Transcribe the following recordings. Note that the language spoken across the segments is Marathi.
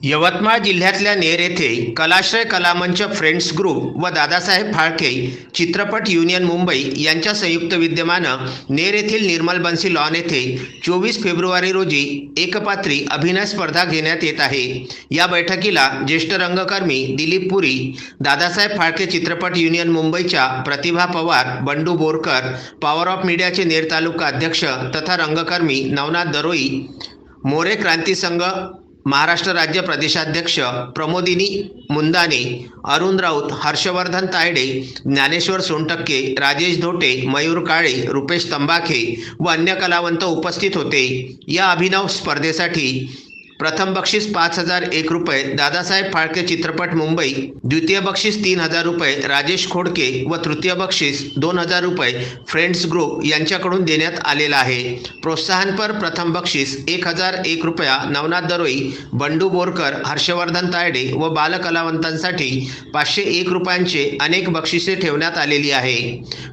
यवतमाळ जिल्ह्यातल्या नेर येथे कलाश्रय कलामंच फ्रेंड्स ग्रुप व दादासाहेब फाळके चित्रपट युनियन मुंबई यांच्या संयुक्त विद्यमानं नेर येथील निर्मल बन्सी लॉन येथे चोवीस फेब्रुवारी रोजी एकपात्री अभिनय स्पर्धा घेण्यात येत आहे. या बैठकीला ज्येष्ठ रंगकर्मी दिलीप पुरी दादासाहेब फाळके चित्रपट युनियन मुंबईच्या प्रतिभा पवार बंडू बोरकर पॉवर ऑफ मीडियाचे नेर तालुका अध्यक्ष तथा रंगकर्मी नवनाथ दरोई मोरे क्रांती संघ महाराष्ट्र राज्य प्रदेशाध्यक्ष प्रमोदिनी मुंदाने अरुण राऊत हर्षवर्धन तायडे ज्ञानेश्वर सोनटक्के राजेश धोटे मयूर काळे रुपेश तंबाखे व अन्य कलावंत उपस्थित होते. या अभिनव स्पर्धेसाठी प्रथम बक्षीस पाच हजार एक रुपये दादासाहेब फाळके चित्रपट मुंबई द्वितीय बक्षीस तीन हजार रुपये राजेश खोडके व तृतीय बक्षीस दोन हजार रुपये फ्रेंड्स ग्रुप यांच्याकडून देण्यात आलेला आहे. प्रोत्साहनपर प्रथम बक्षीस एक हजार एक रुपया नवनाथ दरोई बंडू बोरकर हर्षवर्धन तायडे व बालकलावंतांसाठी पाचशे एक रुपयांचे अनेक बक्षिसे ठेवण्यात आलेली आहे.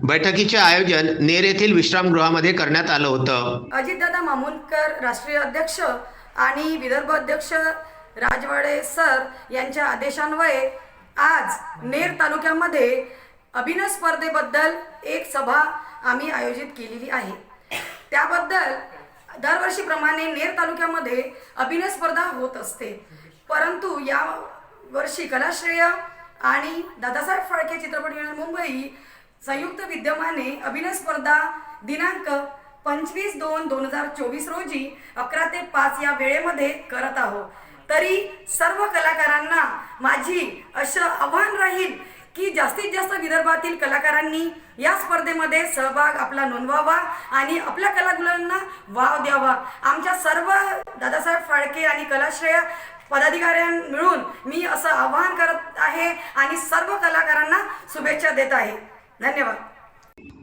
बैठकीचे आयोजन नेर येथील विश्रामगृहामध्ये करण्यात आलं होतं. अजितदादा मामुलकर राष्ट्रीय अध्यक्ष आणि विदर्भ अध्यक्ष राजवाडे सर यांच्या आदेशान्वये आज नेर तालुक्यामध्ये अभिनय स्पर्धेबद्दल एक सभा आम्ही आयोजित केलेली आहे. त्याबद्दल दरवर्षीप्रमाणे नेर तालुक्यामध्ये अभिनय स्पर्धा होत असते. परंतु या वर्षी कलाश्रेय आणि दादासाहेब फाळके चित्रपट युनियन मुंबई संयुक्त विद्यमाने अभिनय स्पर्धा दिनांक पंचवीस दोन दोन हजार चोवीस रोजी अकरा ते पाच या वेळेमध्ये करत आहोत तरी सर्व कलाकारांना माझी असं आव्हान राहील की जास्तीत जास्त विदर्भातील कलाकारांनी या स्पर्धेमध्ये सहभाग आपला नोंदवावा आणि आपल्या कलागुणांना वाव द्यावा. आमच्या सर्व दादासाहेब फाळके आणि कलाश्रय पदाधिकाऱ्यां मिळून मी असं आवाहन करत आहे आणि सर्व कलाकारांना शुभेच्छा देत आहे. धन्यवाद.